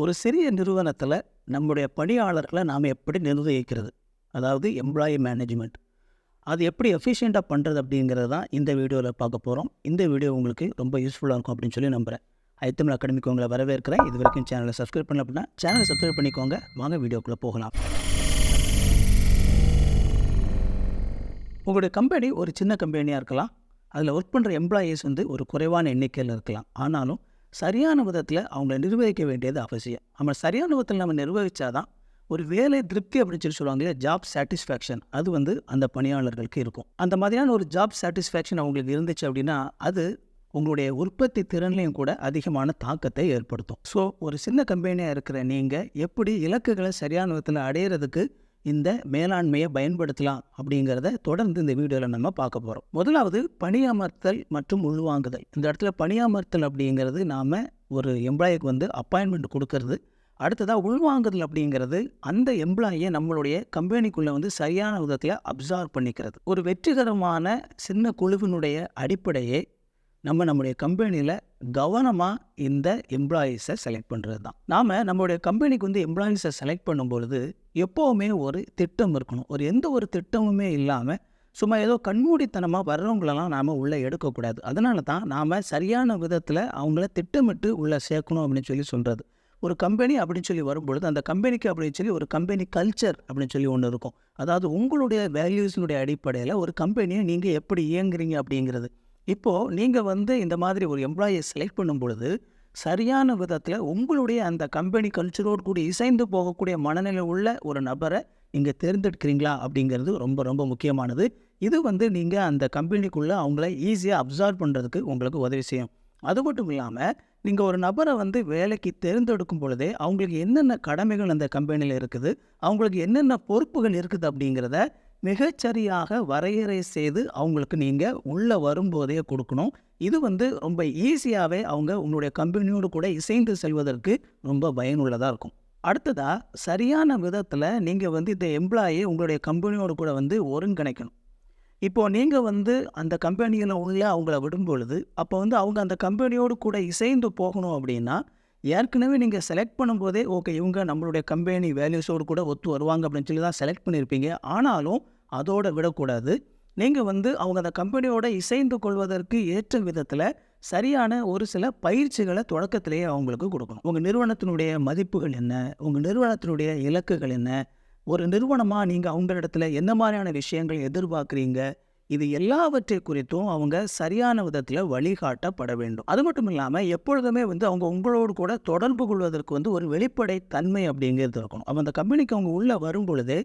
ஒரு சிறிய நிறுவனத்தில் நம்முடைய பணியாளர்களை நாம் எப்படி நிர்வகிக்கிறது? அதாவது எம்ப்ளாயி மேனேஜ்மெண்ட் அது எப்படி எஃபிஷியண்ட்டாக பண்ணுறது அப்படிங்கிறது தான் இந்த வீடியோவில் பார்க்க போகிறோம் இந்த வீடியோ உங்களுக்கு ரொம்ப யூஸ்ஃபுல்லாக இருக்கும் அப்படின்னு சொல்லி நம்புகிறேன் ஐத்தமிழ் அகாடமிக்கு உங்களை வரவேற்கிறேன். இது வரைக்கும் சேனலை சப்ஸ்கிரைப் பண்ணல அப்படின்னா சேனலை சப்ஸ்கிரைப் பண்ணிக்கோங்க. வாங்க வீடியோக்குள்ளே போகலாம். உங்களுடைய கம்பெனி ஒரு சின்ன கம்பெனியாக இருக்கலாம். அதில் ஒர்க் பண்ணுற எம்ப்ளாயீஸ் வந்து ஒரு குறைவான எண்ணிக்கையில் இருக்கலாம். ஆனாலும் சரியான விதத்தில் அவங்கள நிர்வகிக்க வேண்டியது அவசியம். நம்ம சரியான விதத்தில் நம்ம நிர்வகித்தாதான் ஒரு வேலை திருப்தி அப்படின்னு சொல்லி சொல்லுவாங்க இல்லையா? ஜாப் சாட்டிஸ்ஃபேக்ஷன் அது வந்து அந்த பணியாளர்களுக்கு இருக்கும். அந்த மாதிரியான ஒரு ஜாப் சாட்டிஸ்ஃபேக்ஷன் அவங்களுக்கு இருந்துச்சு அப்படின்னா அது உங்களுடைய உற்பத்தி திறன்லையும் கூட அதிகமான தாக்கத்தை ஏற்படுத்தும். ஸோ ஒரு சின்ன கம்பெனியாக இருக்கிற நீங்கள் எப்படி இலக்குகளை சரியான விதத்தில் அடையிறதுக்கு இந்த மேலாண்மையை பயன்படுத்தலாம் அப்படிங்கிறத தொடர்ந்து இந்த வீடியோவில் நம்ம பார்க்க போகிறோம் முதலாவது பணியமர்த்தல் மற்றும் உள்வாங்குதல். இந்த இடத்துல பணியமர்த்தல் அப்படிங்கிறது நாம் ஒரு எம்ப்ளாயிக்கு வந்து அப்பாயின்மெண்ட் கொடுக்கறது. அடுத்ததாக உள்வாங்குதல் அப்படிங்கிறது அந்த எம்ப்ளாயியை நம்மளுடைய கம்பெனிக்குள்ளே வந்து சரியான விதத்தில் அப்சார்வ் பண்ணிக்கிறது. ஒரு வெற்றிகரமான சின்ன குழுவினுடைய அடிப்படையே நம்ம நம்முடைய கம்பெனியில் கவனமாக இந்த எம்ப்ளாயீஸை செலக்ட் பண்ணுறது தான். நாம் நம்மளுடைய கம்பெனிக்கு வந்து எம்ப்ளாயீஸை செலக்ட் பண்ணும்பொழுது எப்போவுமே ஒரு திட்டம் இருக்கணும். ஒரு எந்த ஒரு திட்டமுமே இல்லாமல் சும்மா ஏதோ கண்மூடித்தனமாக வர்றவங்களெல்லாம் நாம் உள்ளே எடுக்கக்கூடாது. அதனால தான் நாம் சரியான விதத்தில் அவங்கள திட்டமிட்டு உள்ளே சேர்க்கணும் அப்படின்னு சொல்லி சொல்கிறது ஒரு கம்பெனி அப்படின்னு சொல்லி வரும்பொழுது அந்த கம்பெனிக்கு அப்படின்னு சொல்லி ஒரு கம்பெனி கல்ச்சர் அப்படின்னு சொல்லி ஒன்று இருக்கும். அதாவது உங்களுடைய வேல்யூஸினுடைய அடிப்படையில் ஒரு கம்பெனியை நீங்கள் எப்படி இயங்குறீங்க அப்படிங்கிறது. இப்போது நீங்கள் வந்து இந்த மாதிரி ஒரு எம்ப்ளாயியை செலக்ட் பண்ணும் பொழுது சரியான விதத்தில் உங்களுடைய அந்த கம்பெனி கல்ச்சரோடு கூட இசைந்து போகக்கூடிய மனநிலை உள்ள ஒரு நபரை நீங்கள் தேர்ந்தெடுக்கிறீங்களா அப்படிங்கிறது ரொம்ப ரொம்ப முக்கியமானது. இது வந்து நீங்கள் அந்த கம்பெனிக்குள்ளே அவங்கள ஈஸியாக அப்சார்வ் பண்ணுறதுக்கு உங்களுக்கு உதவி செய்யும். அது மட்டும் இல்லாமல் நீங்கள் ஒரு நபரை வந்து வேலைக்கு தேர்ந்தெடுக்கும் பொழுதே அவங்களுக்கு என்னென்ன கடமைகள் அந்த கம்பெனியில் இருக்குது அவங்களுக்கு என்னென்ன பொறுப்புகள் இருக்குது அப்படிங்கிறத மிகச்சரியாக வரையறை செய்து அவங்களுக்கு நீங்கள் உள்ளே வரும்போதே கொடுக்கணும். இது வந்து ரொம்ப ஈஸியாகவே அவங்க உங்களுடைய கம்பெனியோடு கூட இசைந்து செல்வதற்கு ரொம்ப பயனுள்ளதாக இருக்கும். அடுத்ததாக சரியான விதத்தில் நீங்கள் வந்து இந்த எம்ப்ளாயி உங்களுடைய கம்பெனியோடு கூட வந்து ஒருங்கிணைக்கணும். இப்போது நீங்கள் வந்து அந்த கம்பெனியில் உள்ள அவங்கள விடும் பொழுது அப்போ வந்து அவங்க அந்த கம்பெனியோடு கூட இசைந்து போகணும் அப்படின்னா ஏற்கனவே நீங்கள் செலக்ட் பண்ணும்போதே ஓகே இவங்க நம்மளுடைய கம்பெனி வேல்யூஸோடு கூட ஒத்து வருவாங்க அப்படின்னு சொல்லி தான் செலக்ட் பண்ணியிருப்பீங்க ஆனாலும் அதோட விடக்கூடாது. நீங்கள் வந்து அவங்க அந்த கம்பெனியோட இசைந்து கொள்வதற்கு ஏற்ற விதத்தில் சரியான ஒரு சில பயிற்சிகளை தொடக்கத்திலேயே அவங்களுக்கு கொடுக்கணும். உங்கள் நிறுவனத்தினுடைய மதிப்புகள் என்ன? உங்கள் நிறுவனத்தினுடைய இலக்குகள் என்ன? ஒரு நிறுவனமாக நீங்கள் அவங்களிடத்துல என்ன மாதிரியான விஷயங்கள் எதிர்பார்க்குறீங்க? இது எல்லாவற்றை குறித்தும் அவங்க சரியான விதத்தில் வழிகாட்டப்பட வேண்டும். அது மட்டும் இல்லாமல் எப்பொழுதுமே வந்து அவங்க உங்களோடு கூட தொடர்பு கொள்வதற்கு வந்து ஒரு வெளிப்படை தன்மை அப்படிங்கிறது இருக்கணும். அப்போ அந்த கம்பெனிக்கு அவங்க உள்ளே வரும் பொழுது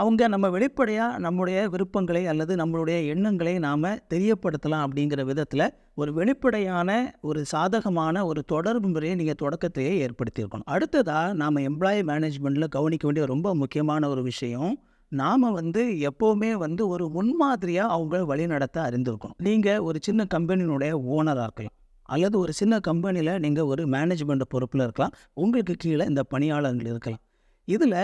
அவங்க நம்ம வெளிப்படையாக நம்முடைய விருப்பங்களை அல்லது நம்மளுடைய எண்ணங்களை நாம் தெரியப்படுத்தலாம் அப்படிங்கிற விதத்தில் ஒரு வெளிப்படையான ஒரு சாதகமான ஒரு தொடர்பு முறையை நீங்கள் தொடக்கத்தையே ஏற்படுத்தியிருக்கணும். அடுத்ததாக நாம் எம்ப்ளாயி மேனேஜ்மெண்ட்டில் கவனிக்க வேண்டிய ரொம்ப முக்கியமான ஒரு விஷயம் நாம் வந்து எப்போவுமே வந்து ஒரு முன்மாதிரியாக அவங்க வழி நடத்த அறிந்திருக்கணும். நீங்கள் ஒரு சின்ன கம்பெனியினுடைய ஓனராக இருக்கலாம். அல்லது ஒரு சின்ன கம்பெனியில் நீங்கள் ஒரு மேனேஜ்மெண்ட் பொறுப்பில் இருக்கலாம். உங்களுக்கு கீழே இந்த பணியாளர்கள் இருக்கலாம். இதில்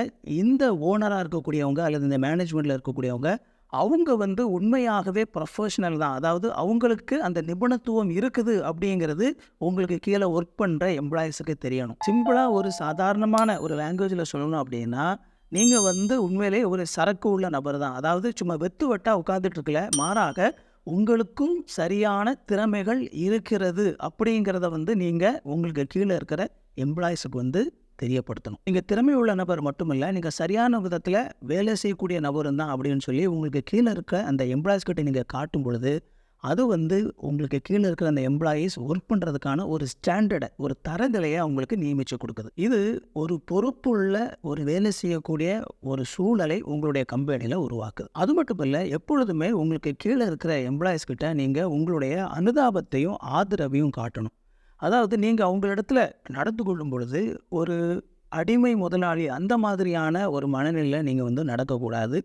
இந்த ஓனராக இருக்கக்கூடியவங்க அல்லது இந்த மேனேஜ்மெண்ட்டில் இருக்கக்கூடியவங்க அவங்க வந்து உண்மையாகவே ப்ரொஃபஷனல் தான். அதாவது அவங்களுக்கு அந்த நிபுணத்துவம் இருக்குது அப்படிங்கிறது உங்களுக்கு கீழே ஒர்க் பண்ணுற எம்ப்ளாயிஸுக்கு தெரியணும். சிம்பிளாக ஒரு சாதாரணமான ஒரு லாங்குவேஜில் சொல்லணும் அப்படின்னா நீங்கள் வந்து உண்மையிலே ஒரு சரக்கு உள்ள நபர் தான் அதாவது சும்மா வெத்து வெட்டாக உட்காந்துட்டு இருக்கல மாறாக உங்களுக்கும் சரியான திறமைகள் இருக்கிறது அப்படிங்கிறத வந்து நீங்கள் உங்களுக்கு கீழே இருக்கிற எம்ப்ளாயிஸுக்கு வந்து தெரியப்படுத்தணும். நீங்கள் திறமை உள்ள நபர் மட்டுமில்லை நீங்கள் சரியான விதத்தில் வேலை செய்யக்கூடிய நபரும் தான் அப்படின்னு சொல்லி உங்களுக்கு கீழே இருக்க அந்த எம்ப்ளாயிஸ்கிட்ட நீங்கள் காட்டும் பொழுது அது வந்து உங்களுக்கு கீழே இருக்கிற அந்த எம்ப்ளாயீஸ் ஒர்க் பண்ணுறதுக்கான ஒரு ஸ்டாண்டர்டை ஒரு தரநிலையை அவங்களுக்கு நியமித்து கொடுக்குது. இது ஒரு பொறுப்புள்ள ஒரு வேலை செய்யக்கூடிய ஒரு சூழலை உங்களுடைய கம்பெனியில் உருவாக்குது. அது மட்டும் இல்லை எப்பொழுதுமே உங்களுக்கு கீழே இருக்கிற எம்ப்ளாயீஸ் கிட்ட நீங்கள் உங்களுடைய அனுதாபத்தையும் ஆதரவையும் காட்டணும். அதாவது நீங்கள் அவங்களிடத்துல நடந்து கொள்ளும் பொழுது ஒரு அடிமை முதலாளி அந்த மாதிரியான ஒரு மனநிலையில் நீங்கள் வந்து நடக்கக்கூடாது.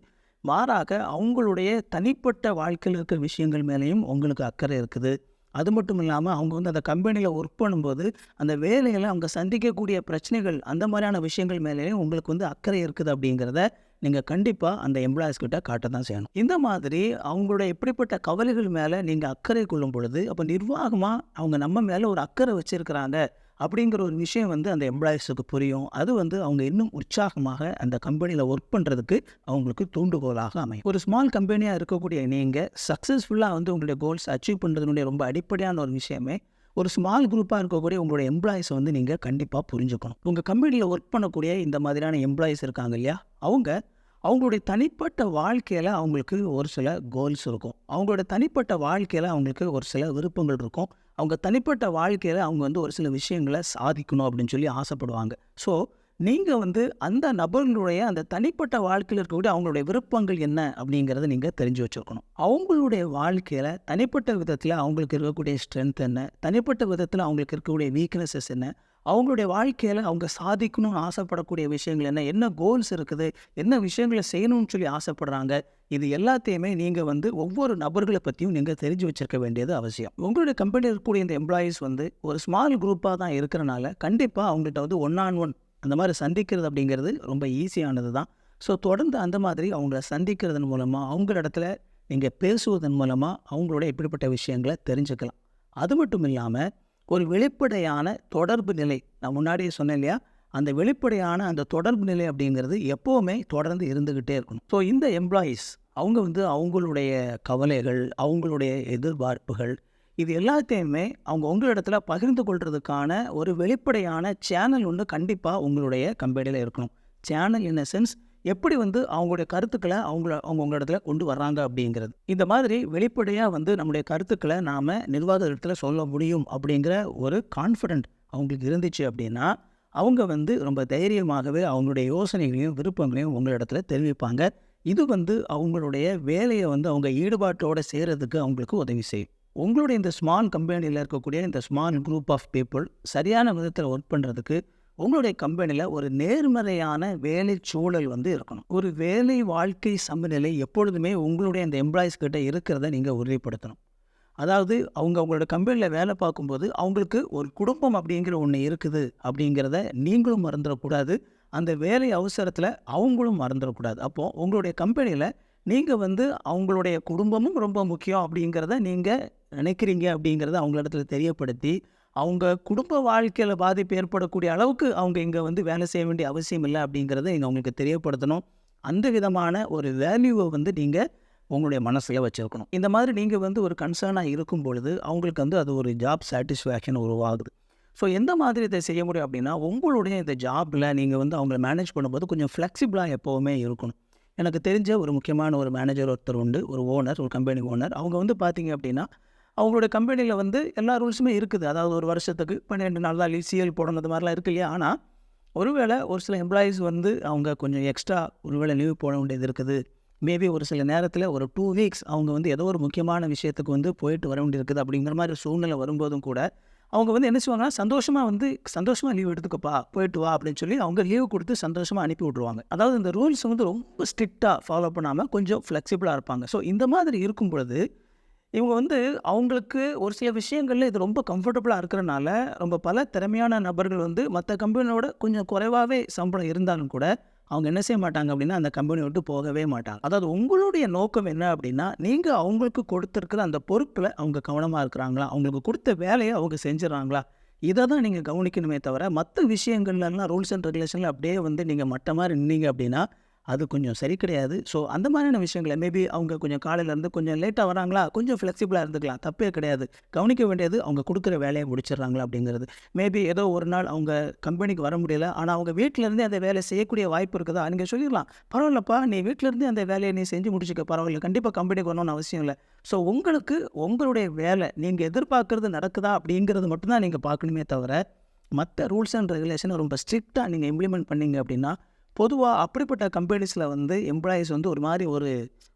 மாறாக அவங்களுடைய தனிப்பட்ட வாழ்க்கையில் இருக்கிற விஷயங்கள் மேலேயும் உங்களுக்கு அக்கறை இருக்குது. அது மட்டும் இல்லாமல் அவங்க வந்து அந்த கம்பெனியில் ஒர்க் பண்ணும்போது அந்த வேலையில் அவங்க சந்திக்கக்கூடிய பிரச்சனைகள் அந்த மாதிரியான விஷயங்கள் மேலேயும் உங்களுக்கு வந்து அக்கறை இருக்குது அப்படிங்கிறத நீங்கள் கண்டிப்பாக அந்த எம்ப்ளாயிஸ் கிட்ட காட்ட தான் செய்யணும். இந்த மாதிரி அவங்களோட எப்படிப்பட்ட கவலைகள் மேலே நீங்கள் அக்கறை கொள்ளும் பொழுது அப்போ நிர்வாகமாக அவங்க நம்ம மேலே ஒரு அக்கறை வச்சுருக்கிறாங்க அப்படிங்கிற ஒரு விஷயம் வந்து அந்த எம்ப்ளாயீஸுக்கு புரியும். அது வந்து அவங்க இன்னும் உற்சாகமாக அந்த கம்பெனியில் ஒர்க் பண்ணுறதுக்கு அவங்களுக்கு தூண்டுகோலாக அமையும். ஒரு ஸ்மால் கம்பெனியாக இருக்கக்கூடிய நீங்கள் சக்ஸஸ்ஃபுல்லாக வந்து உங்களுடைய கோல்ஸ் அச்சீவ் பண்ணுறதுனுடைய ரொம்ப அடிப்படையான ஒரு விஷயமே ஒரு ஸ்மால் குரூப்பாக இருக்கக்கூடிய உங்களுடைய எம்ப்ளாயிஸை வந்து நீங்கள் கண்டிப்பாக புரிஞ்சுக்கணும். உங்கள் கம்பெனியில் ஒர்க் பண்ணக்கூடிய இந்த மாதிரியான எம்ப்ளாயிஸ் இருக்காங்க இல்லையா? அவங்க அவங்களுடைய தனிப்பட்ட வாழ்க்கையில் அவங்களுக்கு ஒரு சில கோல்ஸ் இருக்கும். அவங்களோட தனிப்பட்ட வாழ்க்கையில் அவங்களுக்கு ஒரு சில விருப்பங்கள் இருக்கும். அவங்க தனிப்பட்ட வாழ்க்கையில் அவங்க வந்து ஒரு சில விஷயங்களை சாதிக்கணும் அப்படின்னு சொல்லி ஆசைப்படுவாங்க. ஸோ நீங்கள் வந்து அந்த நபர்களுடைய அந்த தனிப்பட்ட வாழ்க்கையில் இருக்கக்கூடிய அவங்களுடைய விருப்பங்கள் என்ன அப்படிங்கிறத நீங்கள் தெரிஞ்சு வச்சுருக்கணும். அவங்களுடைய வாழ்க்கையில் தனிப்பட்ட விதத்தில் அவங்களுக்கு இருக்கக்கூடிய ஸ்ட்ரென்த் என்ன? தனிப்பட்ட விதத்தில் அவங்களுக்கு இருக்கக்கூடிய வீக்னஸஸ் என்ன? அவங்களுடைய வாழ்க்கையில் அவங்க சாதிக்கணும்னு ஆசைப்படக்கூடிய விஷயங்கள் என்ன? என்ன கோல்ஸ் இருக்குது? என்ன விஷயங்களை செய்யணும்னு சொல்லி ஆசைப்படுறாங்க? இது எல்லாத்தையுமே நீங்கள் வந்து ஒவ்வொரு நபர்களை பற்றியும் நீங்கள் தெரிஞ்சு வச்சிருக்க வேண்டியது அவசியம். உங்களுடைய கம்பெனியில் இருக்கக்கூடிய இந்த எம்ப்ளாயீஸ் வந்து ஒரு ஸ்மால் குரூப்பாக தான் இருக்கிறனால கண்டிப்பாக அவங்கள்ட்ட வந்து ஒன் ஆன் ஒன் அந்த மாதிரி சந்திக்கிறது அப்படிங்கிறது ரொம்ப ஈஸியானது தான். ஸோ தொடர்ந்து அந்த மாதிரி அவங்கள சந்திக்கிறதன் மூலமாக அவங்களிடத்துல நீங்கள் பேசுவதன் மூலமாக அவங்களோட எப்படிப்பட்ட விஷயங்களை தெரிஞ்சுக்கலாம். அது மட்டும் இல்லாமல் ஒரு வெளிப்படையான தொடர்பு நிலை நான் முன்னாடியே சொன்னேன் இல்லையா? அந்த வெளிப்படையான அந்த தொடர்பு நிலை அப்படிங்கிறது எப்போவுமே தொடர்ந்து இருந்துக்கிட்டே இருக்கணும். ஸோ இந்த எம்ப்ளாயீஸ் அவங்க வந்து அவங்களுடைய கவலைகள் அவங்களுடைய எதிர்பார்ப்புகள் இது எல்லாத்தையுமே அவங்க உங்களிடத்துல பகிர்ந்து கொள்றதுக்கான ஒரு வெளிப்படையான சேனல் ஒன்று கண்டிப்பாக உங்களுடைய கம்பெனியில் இருக்கணும். சேனல் இன் சென்ஸ் எப்படி வந்து அவங்களுடைய கருத்துக்களை அவங்கள அவங்க உங்களிடத்துல கொண்டு வர்றாங்க அப்படிங்கிறது. இந்த மாதிரி வெளிப்படையாக வந்து நம்முடைய கருத்துக்களை நாம் இடத்துல சொல்ல முடியும் அப்படிங்கிற ஒரு கான்ஃபிடென்ட் அவங்களுக்கு இருந்துச்சு அப்படின்னா அவங்க வந்து ரொம்ப தைரியமாகவே அவங்களுடைய யோசனைகளையும் விருப்பங்களையும் உங்களிடத்துல தெரிவிப்பாங்க. இது வந்து அவங்களுடைய வேலையை வந்து அவங்க ஈடுபாட்டோடு செய்கிறதுக்கு அவங்களுக்கு உதவி செய்யும். உங்களுடைய இந்த ஸ்மால் கம்பெனியில் இருக்கக்கூடிய இந்த ஸ்மால் குரூப் ஆஃப் பீப்புள் சரியான விதத்தில் ஒர்க் பண்ணுறதுக்கு உங்களுடைய கம்பெனியில் ஒரு நேர்மறையான வேலை சூழல் வந்து இருக்கணும். ஒரு வேலை வாழ்க்கை சமநிலை எப்பொழுதுமே உங்களுடைய இந்த எம்ப்ளாயிஸ் கிட்ட இருக்கிறத நீங்கள் உறுதிப்படுத்தணும். அதாவது அவங்க அவங்களோட கம்பெனியில் வேலை பார்க்கும்போது அவங்களுக்கு ஒரு குடும்பம் அப்படிங்கிற ஒன்று இருக்குது அப்படிங்கிறத நீங்களும் மறந்துடக்கூடாது. அந்த வேலை அவசரத்தில் அவங்களும் மறந்துடக்கூடாது. அப்போது உங்களுடைய கம்பெனியில் நீங்கள் வந்து அவங்களுடைய குடும்பமும் ரொம்ப முக்கியம் அப்படிங்கிறத நீங்கள் நினைக்கிறீங்க அப்படிங்கிறத அவங்களிடத்துல தெரியப்படுத்தி அவங்க குடும்ப வாழ்க்கையில் பாதிப்பு ஏற்படக்கூடிய அளவுக்கு அவங்க இங்கே வந்து வேலை செய்ய வேண்டிய அவசியம் இல்லை அப்படிங்கிறத நீங்கள் அவங்களுக்கு தெரியப்படுத்தணும். அந்த விதமான ஒரு வேல்யூவை வந்து நீங்கள் உங்களுடைய மனசில் வச்சுருக்கணும். இந்த மாதிரி நீங்கள் வந்து ஒரு கன்சர்னாக இருக்கும் பொழுது அவங்களுக்கு வந்து அது ஒரு ஜாப் சாட்டிஸ்ஃபேக்ஷன் உருவாகுது. ஸோ எந்த மாதிரி இதை செய்ய முடியும் அப்படின்னா உங்களுடைய இந்த ஜாப்பில் நீங்கள் வந்து அவங்கள மேனேஜ் பண்ணும்போது கொஞ்சம் ஃப்ளெக்சிபிளாக எப்போவுமே இருக்கணும். எனக்கு தெரிஞ்ச ஒரு முக்கியமான ஒரு மேனேஜர் ஒருத்தர் உண்டு ஒரு ஓனர் ஒரு கம்பெனி ஓனர் அவங்க வந்து பார்த்தீங்க அப்படின்னா அவங்களோட கம்பெனியில் வந்து எல்லா ரூல்ஸுமே இருக்குது. அதாவது ஒரு வருஷத்துக்கு பன்னிரெண்டு நாள் தான் லீவ் சிஎல் போடணும் அது மாதிரிலாம் இருக்கு இல்லையா? ஆனால் ஒருவேளை ஒரு சில எம்ப்ளாயீஸ் வந்து அவங்க கொஞ்சம் எக்ஸ்ட்ரா ஒருவேளை லீவ் போட வேண்டியது இருக்குது. மேபி ஒரு சில நேரத்தில் ஒரு டூ வீக்ஸ் அவங்க வந்து ஏதோ ஒரு முக்கியமான விஷயத்துக்கு வந்து போயிட்டு வர வேண்டியிருக்குது அப்படிங்கிற மாதிரி ஒரு சூழ்நிலை வரும்போதும் கூட அவங்க வந்து என்ன செய்வாங்கன்னா சந்தோஷமாக வந்து சந்தோஷமாக லீவ் எடுத்துக்கப்பா போயிட்டு வா அப்படின்னு சொல்லி அவங்க லீவ் கொடுத்து சந்தோஷமாக அனுப்பி விட்ருவாங்க அதாவது இந்த ரூல்ஸ் வந்து ரொம்ப ஸ்ட்ரிக்டாக ஃபாலோ பண்ணாமல் கொஞ்சம் ஃப்ளெக்சிபிளாக இருப்பாங்க. ஸோ இந்த மாதிரி இருக்கும் பொழுது இவங்க வந்து அவங்களுக்கு ஒரு சில விஷயங்களில் இது ரொம்ப கம்ஃபர்டபுளாக இருக்கிறனால ரொம்ப பல திறமையான நபர்கள் வந்து மற்ற கம்பெனியோட கொஞ்சம் குறைவாகவே சம்பளம் இருந்தாலும் கூட அவங்க என்ன செய்ய மாட்டாங்க அப்படின்னா அந்த கம்பெனி விட்டு போகவே மாட்டாங்க. அதாவது உங்களுடைய நோக்கம் என்ன அப்படின்னா நீங்கள் அவங்களுக்கு கொடுத்துருக்குற அந்த பொறுப்பில் அவங்க கவனமாக இருக்கிறாங்களா? அவங்களுக்கு கொடுத்த வேலையை அவங்க செஞ்சிடறாங்களா? இதை தான் நீங்கள் கவனிக்கணுமே தவிர மற்ற விஷயங்கள்லாம் ரூல்ஸ் அண்ட் ரெகுலேஷனில் அப்படியே வந்து நீங்கள் மட்டமாக இருந்தீங்க அப்படின்னா அது கொஞ்சம் சரி கிடையாது. ஸோ அந்த மாதிரியான விஷயங்களை மேபி அவங்க கொஞ்சம் காலையிலேருந்து கொஞ்சம் லேட்டாக வராங்களா? கொஞ்சம் ஃப்ளெக்சிபிளாக இருந்துக்கலாம். தப்பே கிடையாது. கவனிக்க வேண்டியது அவங்க கொடுக்குற வேலையை முடிச்சிடுறாங்களா அப்படிங்கிறது. மேபி ஏதோ ஒரு நாள் அவங்க கம்பெனிக்கு வர முடியல. ஆனால் அவங்க வீட்டிலேருந்தே அந்த வேலை செய்யக்கூடிய வாய்ப்பு இருக்குதா? நீங்கள் சொல்லிடலாம். பரவாயில்லப்பா நீ வீட்டிலேருந்தே அந்த வேலையை நீ செஞ்சு முடிச்சுக்க. பரவாயில்ல. கண்டிப்பாக கம்பெனிக்கு வரணும்னு அவசியம் இல்லை. ஸோ உங்களுக்கு உங்களுடைய வேலை நீங்கள் எதிர்பார்க்குறது நடக்குதா அப்படிங்கிறது மட்டும்தான் நீங்கள் பார்க்கணுமே தவிர மற்ற ரூல்ஸ் அண்ட் ரெகுலேஷனை ரொம்ப ஸ்ட்ரிக்டாக நீங்கள் இம்ப்ளிமெண்ட் பண்ணீங்க அப்படின்னா பொதுவாக அப்படிப்பட்ட கம்பெனிஸில் வந்து எம்ப்ளாயீஸ் வந்து ஒரு மாதிரி ஒரு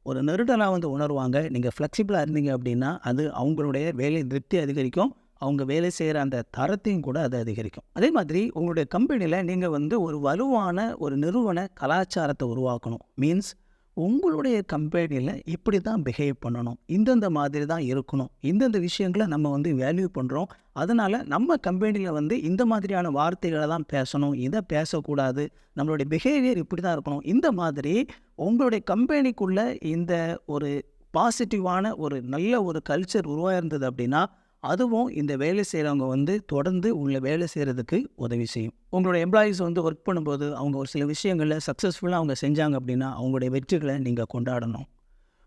ஒரு நெருடலாக வந்து உணர்வாங்க. நீங்கள் ஃப்ளெக்சிபிளாக இருந்தீங்க அப்படின்னா அது அவங்களுடைய வேலை திருப்தி அதிகரிக்கும். அவங்க வேலை செய்கிற அந்த தரத்தையும் கூட அது அதிகரிக்கும். அதே மாதிரி உங்களுடைய கம்பெனியில் நீங்கள் வந்து ஒரு வலுவான ஒரு நிறுவன கலாச்சாரத்தை உருவாக்கணும். மீன்ஸ் உங்களுடைய கம்பெனியில் இப்படி தான் பிஹேவ் பண்ணணும். இந்தந்த மாதிரி தான் இருக்கணும். இந்தந்த விஷயங்களை நம்ம வந்து வேல்யூ பண்ணுறோம் அதனால் நம்ம கம்பெனியில் வந்து இந்த மாதிரியான வார்த்தைகளை தான் பேசணும். இதை பேசக்கூடாது. நம்மளுடைய பிஹேவியர் இப்படி தான் இருக்கணும். இந்த மாதிரி உங்களுடைய கம்பெனிக்குள்ளே இந்த ஒரு பாசிட்டிவான ஒரு நல்ல ஒரு கல்ச்சர் உருவாயிருந்தது அப்படின்னா அதுவும் இந்த வேலை செய்கிறவங்க வந்து தொடர்ந்து உள்ள வேலை செய்கிறதுக்கு உதவி செய்யும். உங்களோட எம்ப்ளாயீஸ் வந்து ஒர்க் பண்ணும்போது அவங்க ஒரு சில விஷயங்களில் சக்ஸஸ்ஃபுல்லாக அவங்க செஞ்சாங்க அப்படின்னா அவங்களுடைய வெற்றிகளை நீங்கள் கொண்டாடணும்.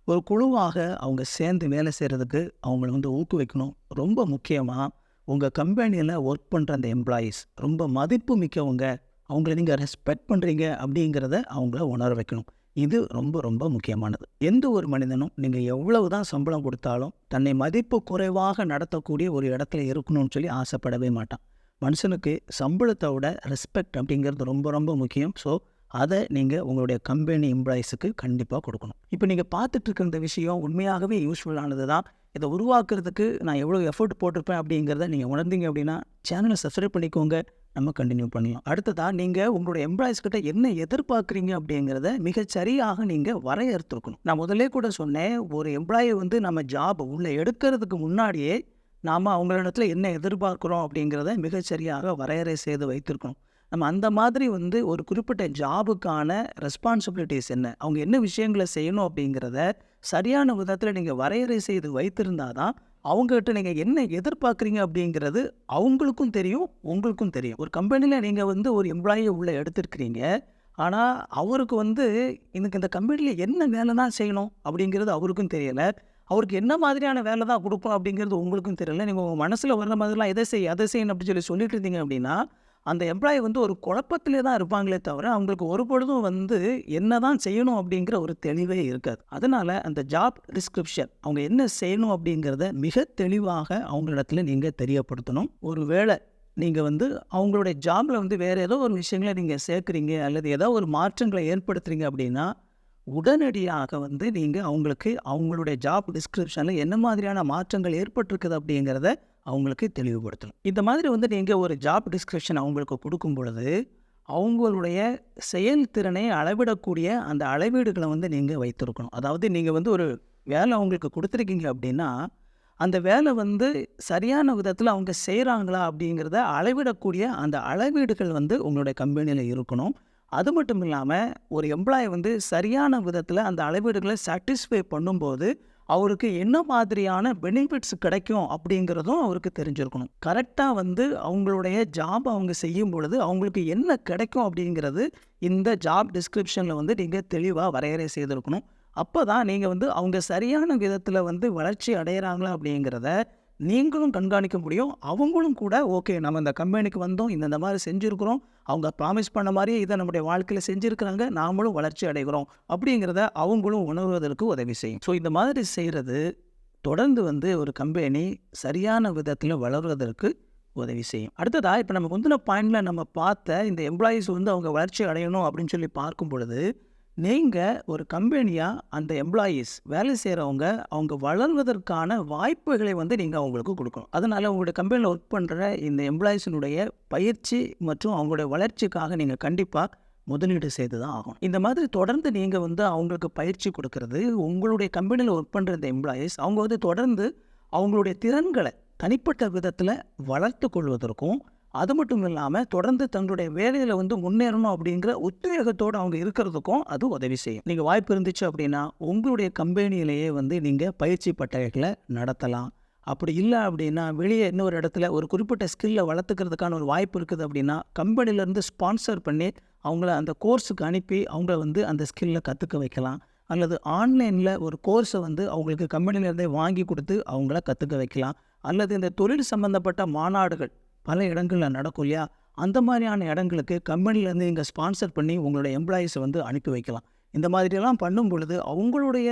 ஒரு குழுவாக அவங்க சேர்ந்து வேலை செய்கிறதுக்கு அவங்கள வந்து ஊக்குவிக்கணும். ரொம்ப முக்கியமாக உங்கள் கம்பெனியில் ஒர்க் பண்ணுற அந்த எம்ப்ளாயீஸ் ரொம்ப மதிப்பு மிக்கவங்க அவங்கள நீங்கள் ரெஸ்பெக்ட் பண்ணுறீங்க அப்படிங்கிறத அவங்கள உணர வைக்கணும். இது ரொம்ப ரொம்ப முக்கியமானது. எந்த ஒரு மனிதனும் நீங்கள் எவ்வளவு தான் சம்பளம் கொடுத்தாலும் தன்னை மதிப்பு குறைவாக நடத்தக்கூடிய ஒரு இடத்துல இருக்கணும்னு சொல்லி ஆசைப்படவே மாட்டான். மனுஷனுக்கு சம்பளத்தை விட ரெஸ்பெக்ட் அப்படிங்கிறது ரொம்ப ரொம்ப முக்கியம். ஸோ அதை நீங்கள் உங்களுடைய கம்பெனி எம்ப்ளாயிஸுக்கு கண்டிப்பாக கொடுக்கணும். இப்போ நீங்கள் பார்த்துட்டு இருக்கிற இந்த விஷயம் உண்மையாகவே யூஸ்ஃபுல்லானது தான். இதை உருவாக்குறதுக்கு நான் எவ்வளோ எஃபர்ட் போட்டிருப்பேன் அப்படிங்கிறத நீங்கள் உணர்ந்தீங்க அப்படின்னா சேனலை சப்ஸ்கிரைப் பண்ணிக்கோங்க. நம்ம கண்டினியூ பண்ணலாம். அடுத்ததாக நீங்கள் உங்களோட எம்ப்ளாயிஸ் கிட்ட என்ன எதிர்பார்க்குறீங்க அப்படிங்கிறத மிகச்சரியாக நீங்கள் வரையறுத்துருக்கணும். நான் முதலே கூட சொன்னேன் ஒரு எம்ப்ளாயை வந்து நம்ம ஜாப் உள்ளே எடுக்கிறதுக்கு முன்னாடியே நாம் அவங்களிடத்துல என்ன எதிர்பார்க்குறோம் அப்படிங்கிறத மிகச்சரியாக வரையறை செய்து வைத்திருக்கணும். நம்ம அந்த மாதிரி வந்து ஒரு குறிப்பிட்ட ஜாபுக்கான ரெஸ்பான்சிபிலிட்டிஸ் என்ன அவங்க என்ன விஷயங்களை செய்யணும் அப்படிங்கிறத சரியான விதத்தில் நீங்கள் வரையறை செய்து வைத்திருந்தால் தான் அவங்ககிட்ட நீங்கள் என்ன எதிர்பார்க்குறீங்க அப்படிங்கிறது அவங்களுக்கும் தெரியும் உங்களுக்கும் தெரியும். ஒரு கம்பெனியில் நீங்கள் வந்து ஒரு எம்ப்ளாயியை உள்ளே எடுத்துருக்கிறீங்க. ஆனால் அவருக்கு வந்து எனக்கு இந்த கம்பெனியில் என்ன வேலை தான் செய்யணும் அப்படிங்கிறது அவருக்கும் தெரியலை. அவருக்கு என்ன மாதிரியான வேலை தான் கொடுப்போம் அப்படிங்கிறது உங்களுக்கும் தெரியல. நீங்கள் உங்கள் மனசில் வர்ற மாதிரிலாம் எதை செய் அதை செய்யணும் அப்படின்னு சொல்லி சொல்லிட்டு இருந்தீங்க அப்படின்னா அந்த எம்ப்ளாயி வந்து ஒரு குழப்பத்திலே தான் இருப்பாங்களே தவிர அவங்களுக்கு ஒரு பொழுதும் வந்து என்ன தான் செய்யணும் அப்படிங்கிற ஒரு தெளிவே இருக்காது. அதனால் அந்த ஜாப் டிஸ்கிரிப்ஷன் அவங்க என்ன செய்யணும் அப்படிங்கிறத மிக தெளிவாக அவங்களிடத்துல நீங்கள் தெரியப்படுத்தணும். ஒரு வேளை நீங்கள் வந்து அவங்களுடைய ஜாபில் வந்து வேறு ஏதோ ஒரு விஷயங்களை நீங்கள் சேர்க்குறீங்க அல்லது ஏதோ ஒரு மாற்றங்களை ஏற்படுத்துறீங்க அப்படின்னா உடனடியாக வந்து நீங்கள் அவங்களுக்கு அவங்களுடைய ஜாப் டிஸ்கிரிப்ஷனில் என்ன மாதிரியான மாற்றங்கள் ஏற்பட்டிருக்குது அப்படிங்கிறத அவங்களுக்கு தெளிவுபடுத்தணும். இந்த மாதிரி வந்து நீங்கள் ஒரு ஜாப் டிஸ்கிரிப்ஷன் அவங்களுக்கு கொடுக்கும் பொழுது அவங்களுடைய செயல்திறனை அளவிடக்கூடிய அந்த அளவீடுகளை வந்து நீங்கள் வைத்திருக்கணும். அதாவது நீங்கள் வந்து ஒரு வேலை அவங்களுக்கு கொடுத்துருக்கீங்க அப்படின்னா அந்த வேலை வந்து சரியான விதத்தில் அவங்க செய்கிறாங்களா அப்படிங்கிறத அளவிடக்கூடிய அந்த அளவீடுகள் வந்து உங்களுடைய கம்பெனியில் இருக்கணும். அது மட்டும் இல்லாமல் ஒரு எம்ப்ளாயி வந்து சரியான விதத்தில் அந்த அளவீடுகளை சாட்டிஸ்ஃபை பண்ணும்போது அவருக்கு என்ன மாதிரியான பெனிஃபிட்ஸ் கிடைக்கும் அப்படிங்கிறதும் அவருக்கு தெரிஞ்சிருக்கணும். கரெக்டாக வந்து அவங்களுடைய ஜாப் அவங்க செய்யும் பொழுது அவங்களுக்கு என்ன கிடைக்கும் அப்படிங்கிறது இந்த ஜாப் டிஸ்கிரிப்ஷனில் வந்து நீங்கள் தெளிவாக வரையறை செய்திருக்கணும். அப்போ தான் நீங்கள் வந்து அவங்க சரியான விதத்தில் வந்து வளர்ச்சி அடையிறாங்களா அப்படிங்கிறத நீங்களும் கண்காணிக்க முடியும். அவங்களும் கூட ஓகே நம்ம இந்த கம்பெனிக்கு வந்தோம். இந்த மாதிரி செஞ்சுருக்கிறோம். அவங்க ப்ராமிஸ் பண்ண மாதிரியே இதை நம்முடைய வாழ்க்கையில் செஞ்சுருக்கிறாங்க. நாமளும் வளர்ச்சி அடைகிறோம். அப்படிங்கிறத அவங்களும் உணர்வதற்கு உதவி செய்யும். ஸோ இந்த மாதிரி செய்கிறது தொடர்ந்து வந்து ஒரு கம்பெனி சரியான விதத்தில் வளர்வதற்கு உதவி செய்யும். அடுத்ததாக இப்போ நம்ம முந்தின பாயிண்டில் நம்ம பார்த்த இந்த எம்ப்ளாயீஸ் வந்து அவங்க வளர்ச்சி அடையணும் அப்படின்னு சொல்லி பார்க்கும் பொழுது நீங்கள் ஒரு கம்பெனியாக அந்த எம்ப்ளாயீஸ் வேலை செய்கிறவங்க அவங்க வளர்வதற்கான வாய்ப்புகளை வந்து நீங்கள் அவங்களுக்கு கொடுக்கணும். அதனால் உங்களுடைய கம்பெனியில் ஒர்க் பண்ணுற இந்த எம்ப்ளாயீஸினுடைய பயிற்சி மற்றும் அவங்களுடைய வளர்ச்சிக்காக நீங்கள் கண்டிப்பாக முதலீடு செய்து தான் ஆகும் இந்த மாதிரி தொடர்ந்து நீங்கள் வந்து அவங்களுக்கு பயிற்சி கொடுக்கறது உங்களுடைய கம்பெனியில் ஒர்க் பண்ணுற இந்த எம்ப்ளாயீஸ் அவங்க வந்து தொடர்ந்து அவங்களுடைய திறன்களை தனிப்பட்ட விதத்தில் வளர்த்து கொள்வதற்கும் அது மட்டும் இல்லாமல் தொடர்ந்து தங்களுடைய வேலையில் வந்து முன்னேறணும் அப்படிங்கிற உத்வேகத்தோடு அவங்க இருக்கிறதுக்கும் அது உதவி செய்யும். நீங்கள் வாய்ப்பு இருந்துச்சு அப்படின்னா உங்களுடைய கம்பெனியிலேயே வந்து நீங்கள் பயிற்சி பட்டறைகளை நடத்தலாம். அப்படி இல்லை அப்படின்னா வெளியே இன்னொரு இடத்துல ஒரு குறிப்பிட்ட ஸ்கில்லை வளர்த்துக்கிறதுக்கான ஒரு வாய்ப்பு இருக்குது அப்படின்னா கம்பெனிலேருந்து ஸ்பான்சர் பண்ணி அவங்கள அந்த கோர்ஸுக்கு அனுப்பி அவங்கள வந்து அந்த ஸ்கில்லை கற்றுக்க வைக்கலாம். அல்லது ஆன்லைனில் ஒரு கோர்ஸை வந்து அவங்களுக்கு கம்பெனிலேருந்தே வாங்கி கொடுத்து அவங்கள கற்றுக்க வைக்கலாம். அல்லது இந்த தொழில் சம்மந்தப்பட்ட மாநாடுகள் பல இடங்களில் நடக்கும் இல்லையா? அந்த மாதிரியான இடங்களுக்கு கம்பெனிலேருந்து நீங்கள் ஸ்பான்சர் பண்ணி உங்களுடைய எம்ப்ளாயீஸை வந்து அனுப்பி வைக்கலாம். இந்த மாதிரியெல்லாம் பண்ணும் பொழுது அவங்களுடைய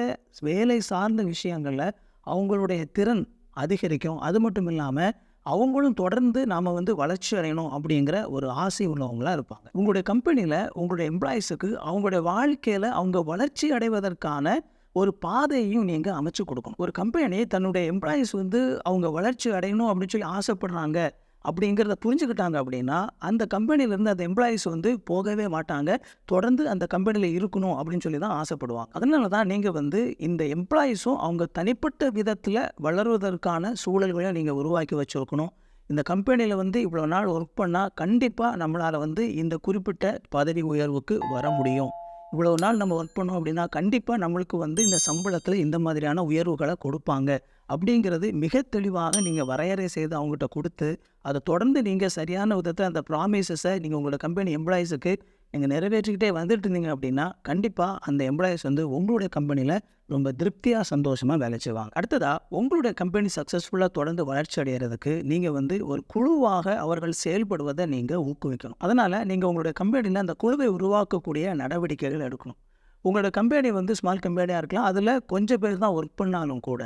வேலை சார்ந்த விஷயங்களில் அவங்களுடைய திறன் அதிகரிக்கும். அது மட்டும் இல்லாமல் அவங்களும் தொடர்ந்து நாம் வந்து வளர்ச்சி அடையணும் அப்படிங்கிற ஒரு ஆசை உள்ளவங்களாக இருப்பாங்க. உங்களுடைய கம்பெனியில் உங்களுடைய எம்ப்ளாயீஸுக்கு அவங்களுடைய வாழ்க்கையில் அவங்க வளர்ச்சி அடைவதற்கான ஒரு பாதையையும் நீங்கள் அமைச்சு கொடுக்கணும். ஒரு கம்பெனி தன்னுடைய எம்ப்ளாயீஸ் வந்து அவங்க வளர்ச்சி அடையணும் அப்படின்னு சொல்லி ஆசைப்படுறாங்க அப்படிங்கிறத புரிஞ்சுக்கிட்டாங்க அப்படின்னா அந்த கம்பெனிலேருந்து அந்த எம்ப்ளாயீஸ் வந்து போகவே மாட்டாங்க. தொடர்ந்து அந்த கம்பெனியில் இருக்கணும் அப்படின்னு சொல்லி தான் ஆசைப்படுவாங்க. அதனால தான் நீங்கள் வந்து இந்த எம்ப்ளாயீஸும் அவங்க தனிப்பட்ட விதத்தில் வளர்வதற்கான சூழல்களை நீங்கள் உருவாக்கி வச்சுருக்கணும். இந்த கம்பெனியில் வந்து இவ்வளோ நாள் ஒர்க் பண்ணால் கண்டிப்பாக நம்மளால் வந்து இந்த குறிப்பிட்ட பதவி உயர்வுக்கு வர முடியும். இவ்வளோ நாள் நம்ம ஒர்க் பண்ணோம் அப்படின்னா கண்டிப்பாக நம்மளுக்கு வந்து இந்த சம்பளத்தில் இந்த மாதிரியான உயர்வுகளை கொடுப்பாங்க. அப்படிங்கிறது மிக தெளிவாக நீங்கள் வரையறை செய்து அவங்ககிட்ட கொடுத்து அதை தொடர்ந்து நீங்கள் சரியான விதத்தில் அந்த ப்ராமிசஸை நீங்கள் உங்களோட கம்பெனி எம்ப்ளாயிஸுக்கு நீங்கள் நிறைவேற்றிக்கிட்டே வந்துட்டு இருந்தீங்க அப்படின்னா கண்டிப்பாக அந்த எம்ப்ளாயீஸ் வந்து உங்களுடைய கம்பெனியில் ரொம்ப திருப்தியாக சந்தோஷமாக வேலை செய்வாங்க. அடுத்ததாக உங்களுடைய கம்பெனி சக்ஸஸ்ஃபுல்லாக தொடர்ந்து வளர்ச்சி அடைகிறதுக்கு நீங்கள் வந்து ஒரு குழுவாக அவர்கள் செயல்படுவதை நீங்கள் ஊக்குவிக்கணும். அதனால் நீங்கள் உங்களுடைய கம்பெனியில் அந்த குழுவை உருவாக்கக்கூடிய நடவடிக்கைகள் எடுக்கணும். உங்களோட கம்பெனி வந்து ஸ்மால் கம்பெனியாக இருக்கலாம் அதில் கொஞ்சம் பேர் தான் ஒர்க் பண்ணாலும் கூட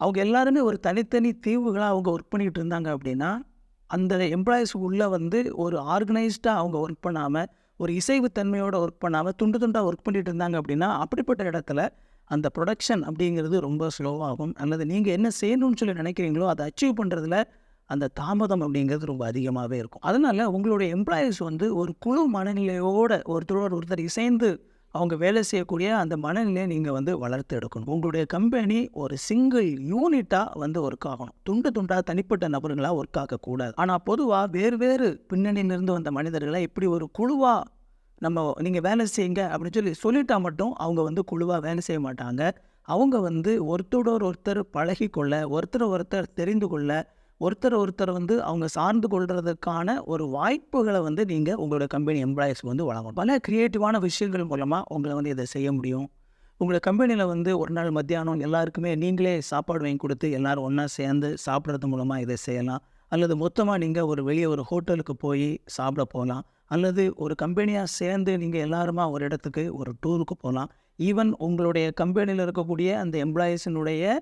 அவங்க எல்லாருமே ஒரு தனித்தனி தீவுகளாக அவங்க ஒர்க் பண்ணிக்கிட்டு இருந்தாங்க அப்படின்னா அந்த எம்ப்ளாயீஸ் உள்ளே வந்து ஒரு ஆர்கனைஸ்டாக அவங்க ஒர்க் பண்ணாமல் ஒரு இசைவுத்தன்மையோட ஒர்க் பண்ணாமல் துண்டு துண்டாக ஒர்க் பண்ணிட்டு இருந்தாங்க அப்படின்னா அப்படிப்பட்ட இடத்துல அந்த ப்ரொடக்ஷன் அப்படிங்கிறது ரொம்ப ஸ்லோவாகும் அல்லது நீங்கள் என்ன செய்யணும்னு சொல்லி நினைக்கிறீங்களோ அதை அச்சீவ் பண்ணுறதுல அந்த தாமதம் அப்படிங்கிறது ரொம்ப அதிகமாகவே இருக்கும். அதனால் உங்களுடைய எம்ப்ளாயீஸ் வந்து ஒரு குழு மனநிலையோட ஒருத்தரோட ஒருத்தர் இசைந்து அவங்க வேலை செய்யக்கூடிய அந்த மனநிலையை நீங்கள் வந்து வளர்த்து எடுக்கணும். உங்களுடைய கம்பெனி ஒரு சிங்கிள் யூனிட்டாக வந்து ஒர்க் ஆகணும். துண்டு துண்டாக தனிப்பட்ட நபர்களாக ஒர்க் ஆகக்கூடாது ஆனால் பொதுவாக வேறு வேறு பின்னணியிலிருந்து வந்த மனிதர்களை இப்படி ஒரு குழுவாக நம்ம நீங்கள் வேலை செய்யுங்க அப்படின்னு சொல்லி சொல்லிட்டா மட்டும் அவங்க வந்து குழுவாக வேலை செய்ய மாட்டாங்க. அவங்க வந்து ஒருத்தரோட ஒருத்தர் பழகி கொள்ள ஒருத்தர் ஒருத்தர் தெரிந்து கொள்ள ஒருத்தர் ஒருத்தர் வந்து அவங்க சார்ந்து கொள்கிறதுக்கான ஒரு வாய்ப்புகளை வந்து நீங்கள் உங்களோட கம்பெனி எம்ப்ளாயீஸ்க்கு வந்து வழங்கணும். பல க்ரியேட்டிவான விஷயங்கள் மூலமாக உங்களை வந்து இதை செய்ய முடியும். உங்களோட கம்பெனியில் வந்து ஒரு நாள் மத்தியானம் எல்லாருக்குமே நீங்களே சாப்பாடு வாங்கி கொடுத்து எல்லோரும் ஒன்றா சேர்ந்து சாப்பிட்றது மூலமாக இதை செய்யலாம். அல்லது மொத்தமாக நீங்கள் ஒரு வெளியே ஒரு ஹோட்டலுக்கு போய் சாப்பிட போகலாம். அல்லது ஒரு கம்பெனியாக சேர்ந்து நீங்கள் எல்லாருமா ஒரு இடத்துக்கு ஒரு டூருக்கு போகலாம். ஈவன் உங்களுடைய கம்பெனியில் இருக்கக்கூடிய அந்த எம்ப்ளாயீஸினுடைய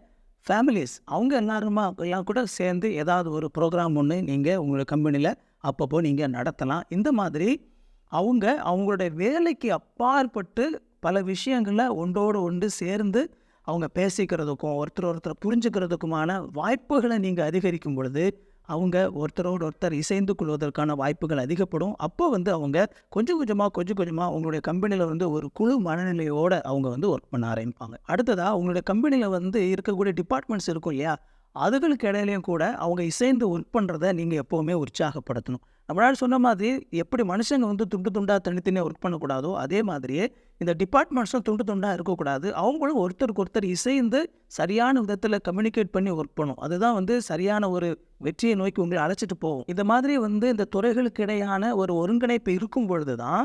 ஃபேமிலிஸ் அவங்க எல்லாருமா எல்லாம் கூட சேர்ந்து ஏதாவது ஒரு ப்ரோக்ராம் ஒன்று நீங்கள் உங்களோட கம்பெனியில் அப்பப்போ நீங்கள் நடத்தலாம். இந்த மாதிரி அவங்க அவங்களுடைய வேலைக்கு அப்பாற்பட்டு பல விஷயங்களை ஒன்றோடு ஒன்று சேர்ந்து அவங்க பேசிக்கிறதுக்கும் ஒருத்தர் ஒருத்தர் புரிஞ்சுக்கிறதுக்குமான வாய்ப்புகளை நீங்கள் அதிகரிக்கும் பொழுது அவங்க ஒருத்தரோடு ஒருத்தர் இசைந்து கொள்வதற்கான வாய்ப்புகள் அதிகப்படும். அப்போ வந்து அவங்க கொஞ்சம் கொஞ்சமாக கொஞ்சம் கொஞ்சமாக அவங்களுடைய கம்பெனியில் வந்து ஒரு குழு மனநிலையோடு அவங்க வந்து ஒர்க் பண்ண ஆரம்பிப்பாங்க. அடுத்ததாக அவங்களுடைய கம்பெனியில் வந்து இருக்கக்கூடிய டிபார்ட்மெண்ட்ஸ் இருக்கும் இல்லையா? அதுகளுக்கு இடையிலையும் கூட அவங்க இசைந்து ஒர்க் பண்ணுறத நீங்கள் எப்போவுமே உற்சாகப்படுத்தணும். நம்மளால் சொன்ன மாதிரி எப்படி மனுஷங்க வந்து துண்டு துண்டாக தனித்தனியாக ஒர்க் பண்ணக்கூடாதோ அதே மாதிரியே இந்த டிபார்ட்மெண்ட்ஸும் துண்டு துண்டாக இருக்கக்கூடாது. அவங்களும் ஒருத்தருக்கு ஒருத்தர் இசைந்து சரியான விதத்தில் கம்யூனிகேட் பண்ணி ஒர்க் பண்ணும் அதுதான் வந்து சரியான ஒரு வெற்றியை நோக்கி உங்களை அழைச்சிட்டு போகும். இந்த மாதிரி வந்து இந்த துறைகளுக்கு இடையான ஒரு ஒருங்கிணைப்பு இருக்கும் பொழுது தான்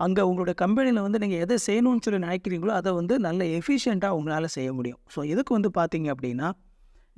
அங்கே உங்களோட கம்பெனியில் வந்து நீங்கள் எதை செய்யணும்னு சொல்லி நினைக்கிறீங்களோ அதை வந்து நல்ல எஃபிஷியண்ட்டாக உங்களால் செய்ய முடியும். ஸோ இதுக்கு வந்து பார்த்தீங்க அப்படின்னா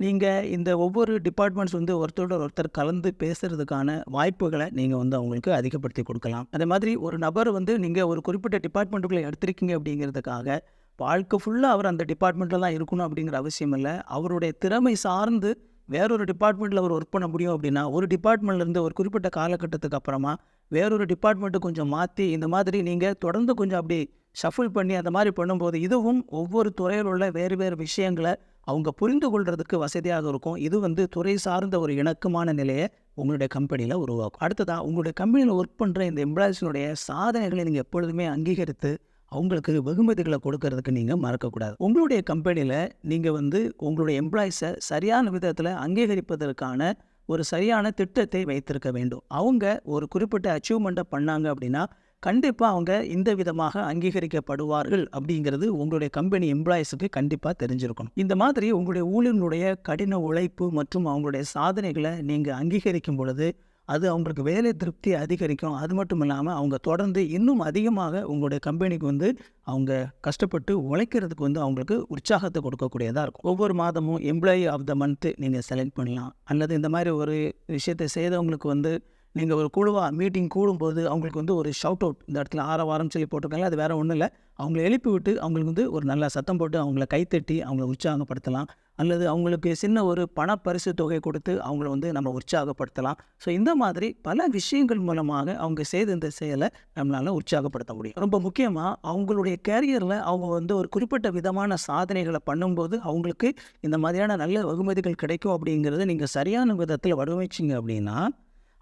நீங்கள் இந்த ஒவ்வொரு டிபார்ட்மெண்ட்ஸ் வந்து ஒருத்தரோட ஒருத்தர் கலந்து பேசுகிறதுக்கான வாய்ப்புகளை நீங்கள் வந்து அவங்களுக்கு அதிகப்படுத்தி கொடுக்கலாம். அதே மாதிரி ஒரு நபர் வந்து நீங்கள் ஒரு குறிப்பிட்ட டிபார்ட்மெண்ட்டுக்குள்ளே எடுத்திருக்கீங்க அப்படிங்கிறதுக்காக வாழ்க்கை ஃபுல்லாக அவர் அந்த டிபார்ட்மெண்ட்டில் தான் இருக்கணும் அப்படிங்கிற அவசியம் இல்லை. அவருடைய திறமை சார்ந்து வேறொரு டிபார்ட்மெண்ட்டில் அவர் ஒர்க் பண்ண முடியும் அப்படின்னா ஒரு டிபார்ட்மெண்ட்லேருந்து ஒரு குறிப்பிட்ட காலகட்டத்துக்கு அப்புறமா வேறொரு டிபார்ட்மெண்ட்டு கொஞ்சம் மாற்றி இந்த மாதிரி நீங்கள் தொடர்ந்து கொஞ்சம் அப்படி ஷஃபிள் பண்ணி அந்த மாதிரி பண்ணும்போது இதுவும் ஒவ்வொரு துறையில் உள்ள வேறு வேறு விஷயங்களை அவங்க புரிந்து கொள்கிறதுக்கு வசதியாக இருக்கும். இது வந்து துறை சார்ந்த ஒரு இணக்கமான நிலையை உங்களுடைய கம்பெனியில் உருவாக்கும். அடுத்ததாக உங்களுடைய கம்பெனியில் ஒர்க் பண்ணுற இந்த எம்ப்ளாயிஸினுடைய சாதனைகளை நீங்கள் எப்பொழுதுமே அங்கீகரித்து அவங்களுக்கு வெகுமதிகளை கொடுக்கறதுக்கு நீங்கள் மறக்கக்கூடாது. உங்களுடைய கம்பெனியில் நீங்கள் வந்து உங்களுடைய எம்ப்ளாயிஸை சரியான விதத்தில் அங்கீகரிப்பதற்கான ஒரு சரியான திட்டத்தை வைத்திருக்க வேண்டும். அவங்க ஒரு குறிப்பிட்ட அச்சீவ்மெண்ட்டை பண்ணாங்க அப்படின்னா கண்டிப்பாக அவங்க இந்த விதமாக அங்கீகரிக்கப்படுவார்கள் அப்படிங்கிறது உங்களுடைய கம்பெனி எம்ப்ளாயிஸுக்கு கண்டிப்பாக தெரிஞ்சிருக்கணும். இந்த மாதிரி உங்களுடைய ஊழியர்களுடைய கடின உழைப்பு மற்றும் அவங்களுடைய சாதனைகளை நீங்கள் அங்கீகரிக்கும் பொழுது அது அவங்களுக்கு வேலை திருப்தி அதிகரிக்கும். அது மட்டும் இல்லாமல் அவங்க தொடர்ந்து இன்னும் அதிகமாக உங்களுடைய கம்பெனிக்கு வந்து அவங்க கஷ்டப்பட்டு உழைக்கிறதுக்கு வந்து அவங்களுக்கு உற்சாகத்தை கொடுக்கக்கூடியதாக இருக்கும். ஒவ்வொரு மாதமும் எம்ப்ளாயி ஆஃப் த மந்த்து நீங்கள் செலக்ட் பண்ணலாம். அல்லது இந்த மாதிரி ஒரு விஷயத்தை செய்தவங்களுக்கு வந்து நீங்கள் ஒரு குழுவாக மீட்டிங் கூடும்போது அவங்களுக்கு வந்து ஒரு ஷவுட் அவுட் இந்த இடத்துல ஆற வாரம் சொல்லி போட்டிருக்காங்க அது வேறு ஒன்றும் இல்லை. அவங்கள எழுப்பி விட்டு அவங்களுக்கு வந்து ஒரு நல்ல சத்தம் போட்டு அவங்கள கைத்தட்டி அவங்கள உற்சாகப்படுத்தலாம். அல்லது அவங்களுக்கு சின்ன ஒரு பண பரிசு தொகை கொடுத்து அவங்கள வந்து நம்ம உற்சாகப்படுத்தலாம். ஸோ இந்த மாதிரி பல விஷயங்கள் மூலமாக அவங்க செய்த இந்த செயலை நம்மளால் உற்சாகப்படுத்த முடியும். ரொம்ப முக்கியமாக அவங்களுடைய கேரியரில் அவங்க வந்து ஒரு குறிப்பிட்ட விதமான சாதனைகளை பண்ணும்போது அவங்களுக்கு இந்த மாதிரியான நல்ல வெகுமதிகள் கிடைக்கும் அப்படிங்கிறத நீங்கள் சரியான விதத்தில் வடிவமைச்சிங்க அப்படின்னா